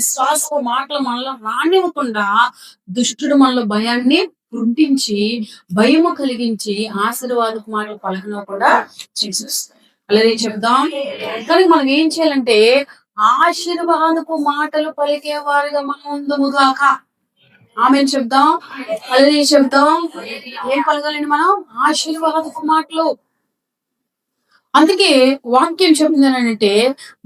విశ్వాసపు మాటలు మనలో రానివ్వకుండా దుష్టుడు మనలో భయాన్ని పుట్టించి భయము కలిగించి ఆశీర్వాదపు మాటలు పలకన కూడా చేసేస్తాయి అలాగే చెప్దాం. కానీ మనం ఏం చేయాలంటే ఆశీర్వాదపు మాటలు పలికే వారిగా మనం ఉందముగాక ఆమె చెప్దాం. అలాగే చెప్దాం. ఏం పలకాలండి మనం? ఆశీర్వాదపు మాటలు. అందుకే వాక్యం చెప్పింది అంటే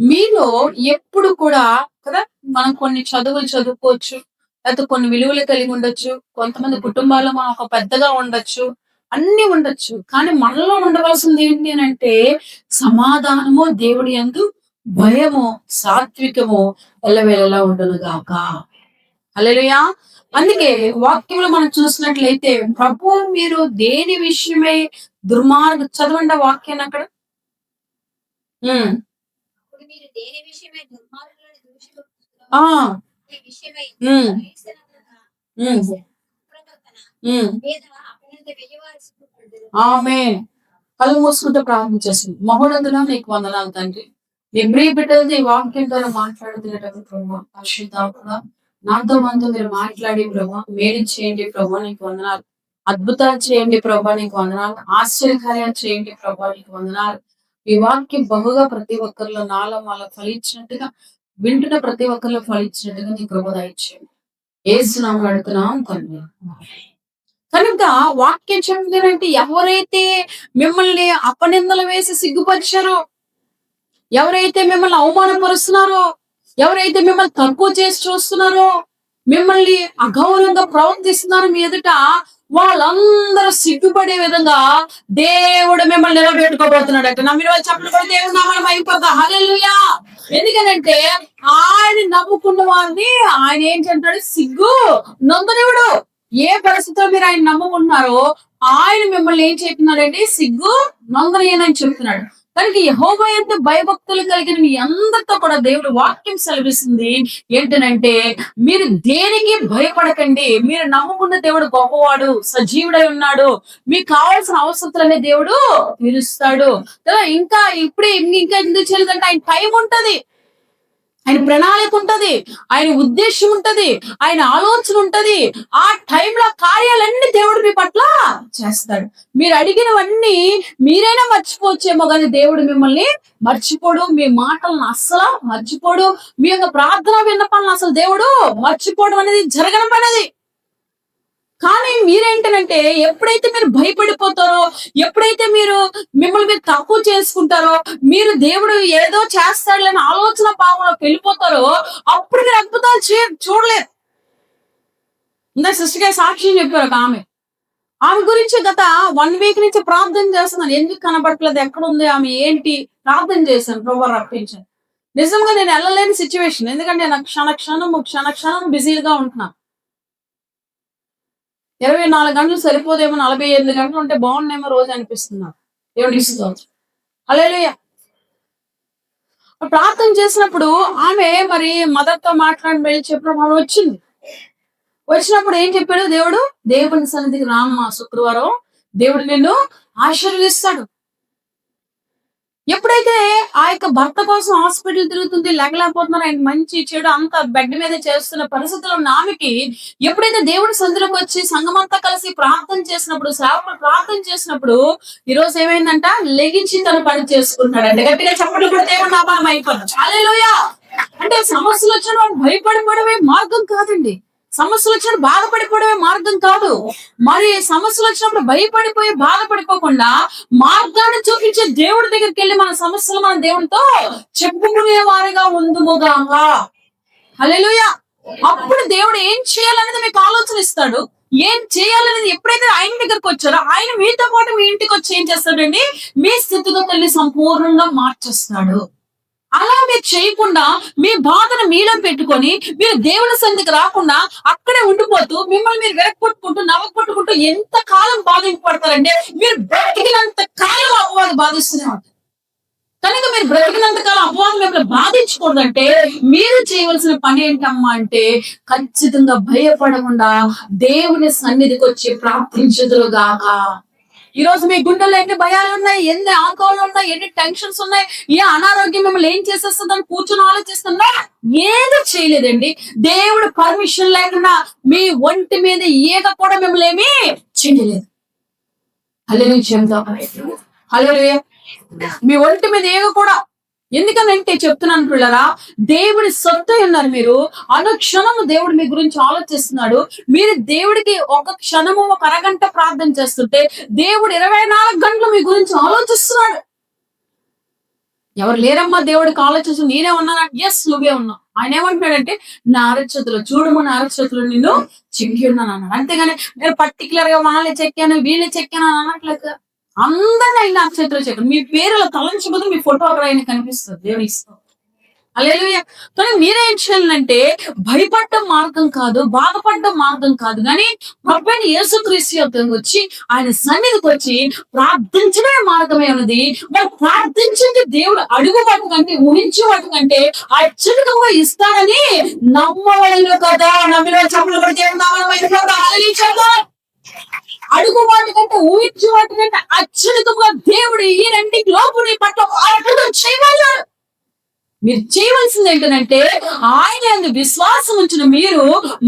మీలో ఎప్పుడు కూడా కదా? మనం కొన్ని చదువులు చదువుకోవచ్చు లేకపోతే కొన్ని విలువలు కలిగి ఉండొచ్చు కొంతమంది కుటుంబాల్లో మనం ఒక పెద్దగా ఉండొచ్చు అన్ని ఉండొచ్చు. కానీ మనలో ఉండవలసింది ఏంటి అని అంటే సమాధానము దేవుడి యందు భయము సాత్వికము ఎల్లవేళలా ఉండను గాక. హల్లెలూయా! అందుకే వాక్యంలో మనం చూసినట్లయితే ప్రభు మీరు దేని విషయమై దుర్మార్గ చదవండి వాక్యాన్ని అక్కడ. మీరు దేని విషయమై దుర్మార్గ ఆమె కళ్ళు మూసుకుంటూ ప్రార్థించేసింది మహోన్నతులా నీకు వందనాలు తండ్రి. ఎబ్రి బిడ్డలది ఈ వాక్యం ద్వారా మాట్లాడుతున్నటువంటి ప్రభావ పరిశుద్ధాత్మ నాతో మనతో మీరు మాట్లాడి ప్రభా మేలు చేయండి ప్రభా నీకు వందనాలు. అద్భుతాలు చేయండి ప్రభా నీకు వందనాలు. ఆశ్చర్యకార్యాలు చేయండి ప్రభా నీకు వందనాలు. ఈ వాక్యం బహుగా ప్రతి ఒక్కరిలో నాలో వాళ్ళ ఫలించినట్టుగా వింటున్న ప్రతి ఒక్కరిలో ఫలించినట్టుగా నీ కృప దయచేయండి. అడుగుతున్నాం తండ్రి. కనుక వాక్యం చెప్తుందంటే ఎవరైతే మిమ్మల్ని అపనిందలు వేసి సిగ్గుపరిచారో ఎవరైతే మిమ్మల్ని అవమానపరుస్తున్నారో ఎవరైతే మిమ్మల్ని తక్కువ చేసి చూస్తున్నారో మిమ్మల్ని అగౌరవంగా ప్రవర్తిస్తున్నారు మీ ఎదుట వాళ్ళందరూ సిగ్గుపడే విధంగా దేవుడు మిమ్మల్ని నిలబెట్టుకోబోతున్నాడట నా మీరు వాళ్ళు చెప్పడం కూడా దేవుడు నామం అయిపోతా హల్లెలూయా! ఎందుకనంటే ఆయన నమ్ముకున్న వారిని ఆయన ఏంటంటాడు సిగ్గు నొందనివుడు ఏ పరిస్థితిలో మీరు ఆయన నమ్ముకుంటున్నారో ఆయన మిమ్మల్ని ఏం చెప్తున్నాడంటే సిగ్గు నొందనీయనని చెప్తున్నాడు. కనుక యెహోవా ఎంత భయభక్తులు కలిగిన మీ అందరితో కూడా దేవుడు వాక్యం సెలవిస్తుంది. ఏంటనంటే మీరు దేనికి భయపడకండి. మీరు నమ్ముకున్న దేవుడు గొప్పవాడు సజీవుడై ఉన్నాడు. మీకు కావాల్సిన అవసరాలనే దేవుడు తీరుస్తాడు. ఇంకా ఇప్పుడే ఇంకా ఎందుకు చేయలేదంటే ఆయన టైం ఉంటది. ఆయన ప్రణాళిక ఉంటది ఆయన ఉద్దేశం ఉంటది ఆయన ఆలోచన ఉంటది. ఆ టైంలో కార్యాలన్నీ దేవుడు మీ పట్ల చేస్తాడు. మీరు అడిగినవన్నీ మీరైనా మర్చిపోవచ్చేమో కానీ దేవుడు మిమ్మల్ని మర్చిపోడు మీ మాటలను అస్సలు మర్చిపోడు మీ యొక్క ప్రార్థన విన్నపాలను అసలు దేవుడు మర్చిపోవడం అనేది జరగడం అనేది కానీ మీరేంటనంటే ఎప్పుడైతే మీరు భయపడిపోతారో ఎప్పుడైతే మీరు మిమ్మల్ని మీరు తక్కువ చేసుకుంటారో మీరు దేవుడు ఏదో చేస్తాడని ఆలోచన భావంలోకి వెళ్ళిపోతారో అప్పుడు మీరు అద్భుతాలు చే చూడలేదు ఇందా సిస్టర్ సాక్ష్యం చెప్పారు ఒక ఆమె. ఆమె గురించి గత వన్ వీక్ నుంచి ప్రార్థన చేస్తున్నాను. ఎందుకు కనబడట్లేదు? ఎక్కడ ఉంది ఆమె ఏంటి? ప్రార్థన చేశాను. ప్రభు రప్పించాను. నిజంగా నేను వెళ్ళలేని సిచ్యువేషన్ ఎందుకంటే నాకు క్షణ క్షణం క్షణ క్షణం బిజీగా ఉంటున్నాను. ఇరవై నాలుగు గంటలు సరిపోదేమో నలభై ఎనిమిది గంటలు ఉంటే బాగుండేమో రోజు అనిపిస్తుంది? నాకు దేవుడి స్తోత్రం ప్రార్థన చేసినప్పుడు ఆమె మరి మదర్తో మాట్లాడి వెళ్ళి చెప్పినప్పుడు ఆమె వచ్చింది. వచ్చినప్పుడు ఏం చెప్పాడు దేవుడు? దేవుని సన్నిధికి రామ్మ శుక్రవారం. దేవుడు నిన్ను ఆశీర్వదిస్తాడు. ఎప్పుడైతే ఆ యొక్క భర్త కోసం హాస్పిటల్ తిరుగుతుంది లేకలేకపోతున్నారు ఆయన మంచి చెడు అంతా బెడ్ మీద చేస్తున్న పరిస్థితుల్లో ఉన్న ఆమెకి ఎప్పుడైతే దేవుడి సందులోకి వచ్చి సంఘమంతా కలిసి ప్రార్థన చేసినప్పుడు సేవకుడు ప్రార్థన చేసినప్పుడు ఈ రోజు ఏమైందంట? లెగించి తను పని చేసుకుంటున్నాడు అంటే గట్టిగా చెప్పడం కూడా దేవుడు నామం అయిపోతుంది చాలేలోయా అంటే సమస్యలు వచ్చిన వాడు భయపడిపోవడమే మార్గం కాదండి. సమస్యలు వచ్చినప్పుడు బాధపడిపోవడమే మార్గం కాదు. మరి సమస్యలు వచ్చినప్పుడు భయపడిపోయి బాధపడిపోకుండా మార్గాన్ని చూపించే దేవుడి దగ్గరికి వెళ్ళి మన సమస్యలు మన దేవుడితో చెప్పుకునే వారిగా ఉందుముగా హల్లెలూయా. అప్పుడు దేవుడు ఏం చేయాలనేది మీకు ఆలోచన ఇస్తాడు. ఏం చేయాలనేది ఎప్పుడైతే ఆయన దగ్గరకు వచ్చారో ఆయన మీతో పాటు మీ ఇంటికి వచ్చి ఏం చేస్తాడండి? మీ స్థితిగతుల్ని సంపూర్ణంగా మార్చేస్తాడు. అలా మీరు చేయకుండా మీ బాధను మీలో పెట్టుకొని మీరు దేవుని సన్నిధికి రాకుండా అక్కడే ఉండిపోతూ మిమ్మల్ని మీరు వెరక్కొట్టుకుంటూ నవ్వకొట్టుకుంటూ ఎంత కాలం బాధింపడతారంటే మీరు బ్రతికినంత కాలం అపవాదం బాధిస్తూనే ఉంటారు కనుక మీరు బ్రతికినంత కాలం అపవాదం మిమ్మల్ని బాధించకూడదంటే మీరు చేయవలసిన పని ఏంటమ్మా అంటే ఖచ్చితంగా భయపడకుండా దేవుని సన్నిధికి వచ్చి ప్రార్థించదురుగాక. ఈ రోజు మీ గుండెల్లో ఎన్ని భయాలు ఉన్నాయి ఎన్ని ఆందోళనలు ఉన్నాయి ఎన్ని టెన్షన్స్ ఉన్నాయి ఏ అనారోగ్యం మిమ్మల్ని ఏం చేసేస్తుందని కూర్చొని ఆలోచిస్తున్నా? ఏది చేయలేదండి. దేవుడు పర్మిషన్ లేకుండా మీ ఒంటి మీద ఈగ కూడా మిమ్మల్ని ఏమీ చేయలేదు. హలో చెప్తాం హలో మీ ఒంటి మీద ఏగ కూడా ఎందుకనంటే చెప్తున్నాను పిల్లరా దేవుడి సొత్తు ఉన్నారు మీరు. అనుక్షణము దేవుడు మీ గురించి ఆలోచిస్తున్నాడు. మీరు దేవుడికి ఒక క్షణము ఒక అరగంట ప్రార్థన చేస్తుంటే దేవుడు ఇరవై నాలుగు గంటలు మీ గురించి ఆలోచిస్తున్నాడు. ఎవరు లేరమ్మా దేవుడికి ఆలోచిస్తు నేనే ఉన్నాను? ఎస్ నువ్వే ఉన్నావు. ఆయన ఏమంటున్నాడంటే నా అరచేతులు చూడము నా అరచేతులు నిన్ను చెక్కి ఉన్నాను అన్నాడు. అంతేగాని నేను పర్టికులర్గా వాళ్ళని చెక్కాను వీళ్ళని చెక్కాను అని అనట్లేదు ఆయన అక్షత్రులు చెక్కాను మీ పేరు అలా తలంచకపోతే మీ ఫోటో అక్కడ ఆయన కనిపిస్తుంది. దేవుని ఇస్తాం అలా కానీ మీరేం చేయాలంటే భయపడ్డ మార్గం కాదు బాధపడ్డ మార్గం కాదు. కానీ ప్రభుత్వ యేసుక్రీస్తు యొక్క వచ్చి ఆయన సన్నిధికి వచ్చి ప్రార్థించడమే మార్గమే ఉన్నది. మరి ప్రార్థించింది దేవుడు అడుగు వాటి కంటే ఊహించే వాటి కంటే అత్యధికంగా ఇస్తాడని నమ్మవలను కదా. నమ్మిన చెప్పులు పడితే అడుగు వాటి కంటే ఊహించే వాటి కంటే అత్యధికంగా దేవుడు ఈ రెండింటి లోపు నీ పట్ల అద్భుతం చేయమన్నాడు. మీరు చేయవలసింది ఏంటంటే ఆయన విశ్వాసం ఉంచిన మీరు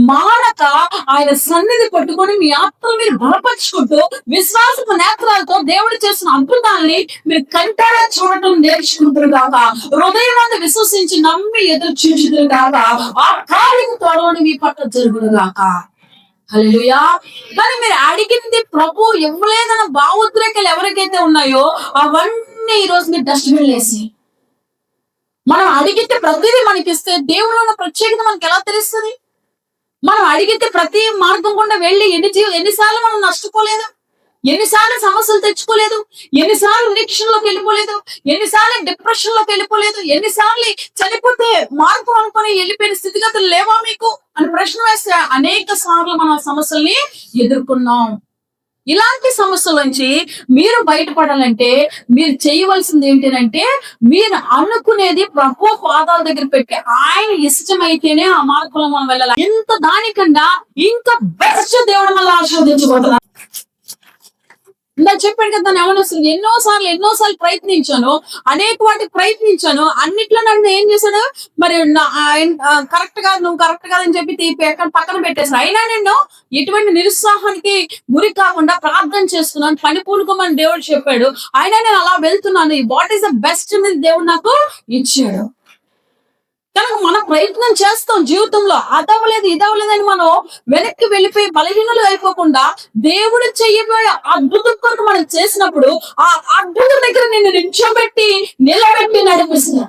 మానక ఆయన సన్నిధి పట్టుకొని మీ ఆత్మను మీరు బలపరుచుకుంటూ విశ్వాసపు నేత్రాలతో దేవుడు చేసిన అద్భుతాన్ని మీరు కంటారా చూడటం నేర్చుకుంటారు కాక హృదయం విశ్వసించి నమ్మి ఎదురు చూచుదురు కాక ఆ కార్యం త్వరలోని మీ పట్ల జరుగును కాక హల్లెలూయా. కానీ మీరు అడిగింది ప్రభు ఇవ్వలేదన్న భావోద్రేకలు ఎవరికైతే ఉన్నాయో అవన్నీ ఈ రోజు మీరు డస్ట్బిన్ వేసి. మనం అడిగితే ప్రతిదీ మనకి ఇస్తే దేవుడు ఉన్న ప్రత్యేకత మనకి ఎలా తెలుస్తుంది? మనం అడిగితే ప్రతి మార్గం గుండా వెళ్ళి ఎన్ని జీవ ఎన్నిసార్లు మనం నష్టపోలేదు? ఎన్నిసార్లు సమస్యలు తెచ్చుకోలేదు? ఎన్నిసార్లు నిరీక్షణలోకి వెళ్ళిపోలేదు? ఎన్నిసార్లు డిప్రెషన్లోకి వెళ్ళిపోలేదు? ఎన్నిసార్లు చనిపోతే మార్పు అనుకొని వెళ్ళిపోయిన స్థితిగతులు లేవా మీకు? అని ప్రశ్న వేస్తే అనేక సార్లు మనం సమస్యల్ని ఎదుర్కొన్నాం. ఇలాంటి సమస్యల నుంచి మీరు బయటపడాలంటే మీరు చేయవలసింది ఏంటంటే మీరు అనుకునేది ప్రభు పాదాల దగ్గర పెట్టి ఆయన ఇష్టమైతేనే ఆ మార్గంలో మనం వెళ్ళాలి. ఇంత దానికన్నా ఇంకా బెస్ట్ దేవుడు మళ్ళీ ఆశీర్వదించబోతున్నారు ఇందాక చెప్పాడు కదా నన్ను ఏమని వస్తుంది? ఎన్నో సార్లు ఎన్నో సార్లు ప్రయత్నించాను. అనేక వాటికి ప్రయత్నించాను. అన్నిట్లో నన్ను ఏం చేశాడు? మరి కరెక్ట్ కాదు నువ్వు కరెక్ట్ కాదని చెప్పి తీపి ఎక్కడ పక్కన పెట్టేశాడు. అయినా నేను ఎటువంటి నిరుత్సాహానికి గురి కాకుండా ప్రార్థన చేస్తున్నాను. పని పూనుకోమని దేవుడు చెప్పాడు. అయినా నేను అలా వెళ్తున్నాను. వాట్ ఈస్ ద బెస్ట్ అనేది దేవుడు నాకు ఇచ్చాడు. కనుక మనం ప్రయత్నం చేస్తాం జీవితంలో. అదవలేదు ఇదవలేదని మనం వెనక్కి వెళ్ళిపోయి బలహీనలు అయిపోకుండా దేవుడు చెయ్యబోయే అద్భుతం కొరకు మనం చేసినప్పుడు ఆ అద్భుతం దగ్గర నిన్ను నిల్చోబెట్టి నిలబెట్టి నడిపిస్తున్నా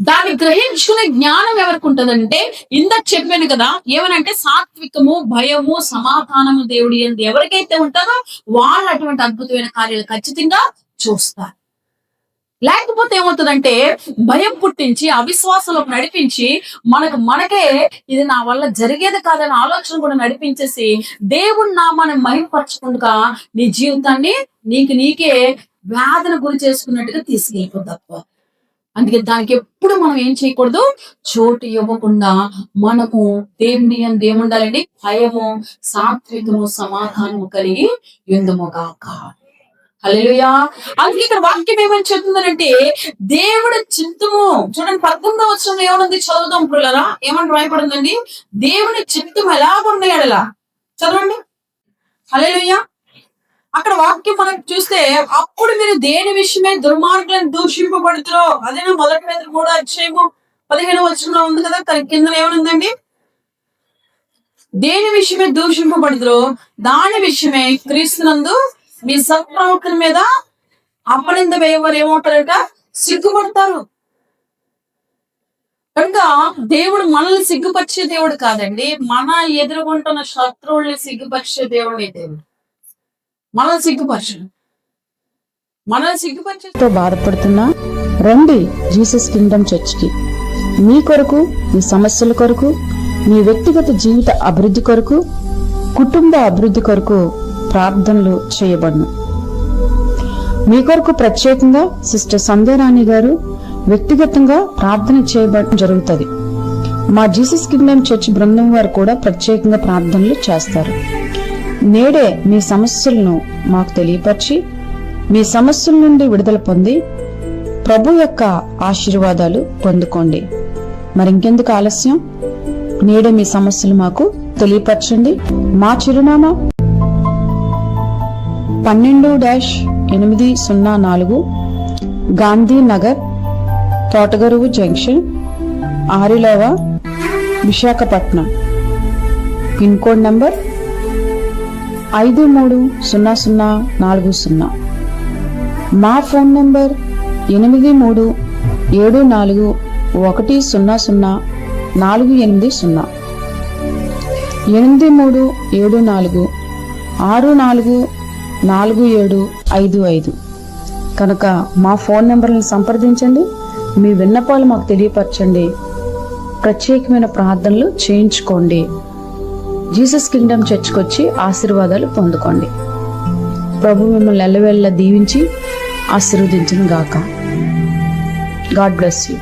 దాన్ని గ్రహించుకునే జ్ఞానం ఎవరికి ఉంటుందంటే ఇందాక చెప్పాను కదా ఏమనంటే సాత్వికము భయము సమాధానము దేవుడి ఎందు ఎవరికైతే ఉంటారో వాళ్ళు అటువంటి అద్భుతమైన కార్యాలు ఖచ్చితంగా చూస్తారు. లేకపోతే ఏమవుతుందంటే భయం పుట్టించి అవిశ్వాసంలో నడిపించి మనకు మనకే ఇది నా వల్ల జరిగేది కాదనే ఆలోచన కూడా నడిపించేసి దేవుడు నామాన్ని మహిమపరచకుండా నీ జీవితాన్ని నీకు నీకే వేదన గురి చేసుకున్నట్టుగా తీసుకెళ్ళిపోతుంది తప్ప అందుకే దానికి ఎప్పుడు మనం ఏం చేయకూడదు? చోటు ఇవ్వకుండా మనము దేవుని అందు ఏముండాలండి భయము సాత్వికము సమాధానము కలిగి ఎందుముగాక హల్లెలూయా. అందుకే ఇక్కడ వాక్యం ఏమని చెప్తుందంటే దేవుడు చిత్తము. చూడండి పద్దెనిమిదో వచ్చిన ఏమనుంది చదువుదాం పుల్లరా ఏమని భయపడుతుందండి దేవుని చిత్తం ఎలా ఉండేలా చదవండి. హల్లెలూయా. అక్కడ వాక్యం మనం చూస్తే అప్పుడు మీరు దేని విషయమే దుర్మార్గులను దూషింపబడుతురో అదే మొదటి మీద కూడా అధ్యాయము పదిహేను వచ్చంలో ఉంది కదా కింద ఏమనుందండి దేని విషయమే దూషింపబడుతురో దాని విషయమే క్రీస్తునందు మీ సత్ప్రవక్తల మీద అప్పనింద వేయవారు ఏమవుతారట సిగ్గుపడతారు. కనుక దేవుడు మనల్ని సిగ్గుపరిచే దేవుడు కాదండి. మన ఎదుర్కొంటున్న శత్రువుల్ని సిగ్గుపరిచే దేవుడే దేవుడు. మనల్ని సిగ్గుపరచడు. మనల్ని సిగ్గుపరిచేతో బాధపడుతున్నా రండి జీసస్ కింగ్డమ్ చర్చ్కి. మీ కొరకు మీ సమస్యల కొరకు మీ వ్యక్తిగత జీవిత అభివృద్ధి కొరకు కుటుంబ అభివృద్ధి కొరకు ప్రార్థనలు చేయబడును. మీ కొరకు ప్రత్యేకంగా సిస్టర్ సంధ్యారాణి గారు వ్యక్తిగతంగా ప్రార్థన చేయబడడం జరుగుతుంది. మా జీసస్ కింగ్డమ్ చర్చ్ బృందం వారు కూడా ప్రత్యేకంగా ప్రార్థనలు చేస్తారు. నేడే మీ సమస్యలను మాకు తెలియపరిచి మీ సమస్యల నుండి విడుదల పొంది ప్రభు యొక్క ఆశీర్వాదాలు పొందుకోండి. మరింకెందుకు ఆలస్యం? నేడే మీ సమస్యలు మాకు తెలియపరచండి. మా చిరునామా పన్నెండు డాష్ ఎనిమిది సున్నా నాలుగు Gandhinagar Thotagaruvu junction Arilova Visakhapatnam. Pin code number ఐదు మూడు సున్నా సున్నా నాలుగు సున్నా. మా ఫోన్ నంబర్ ఎనిమిది మూడు ఏడు నాలుగు ఒకటి సున్నా సున్నా నాలుగు ఎనిమిది సున్నా. ఎనిమిది మూడు ఏడు నాలుగు ఆరు నాలుగు నాలుగు ఏడు ఐదు ఐదు. కనుక మా ఫోన్ నెంబర్లను సంప్రదించండి. మీ విన్నపాలు మాకు తెలియపరచండి. ప్రత్యేకమైన ప్రార్థనలు చేయించుకోండి. జీసస్ కింగ్డమ్ చర్చ్కి వచ్చి ఆశీర్వాదాలు పొందుకోండి. ప్రభు మిమ్మల్ని ఎల్లవేళ్ళ దీవించి ఆశీర్వదించను గాక గాడ్ బ్లెస్ యూ.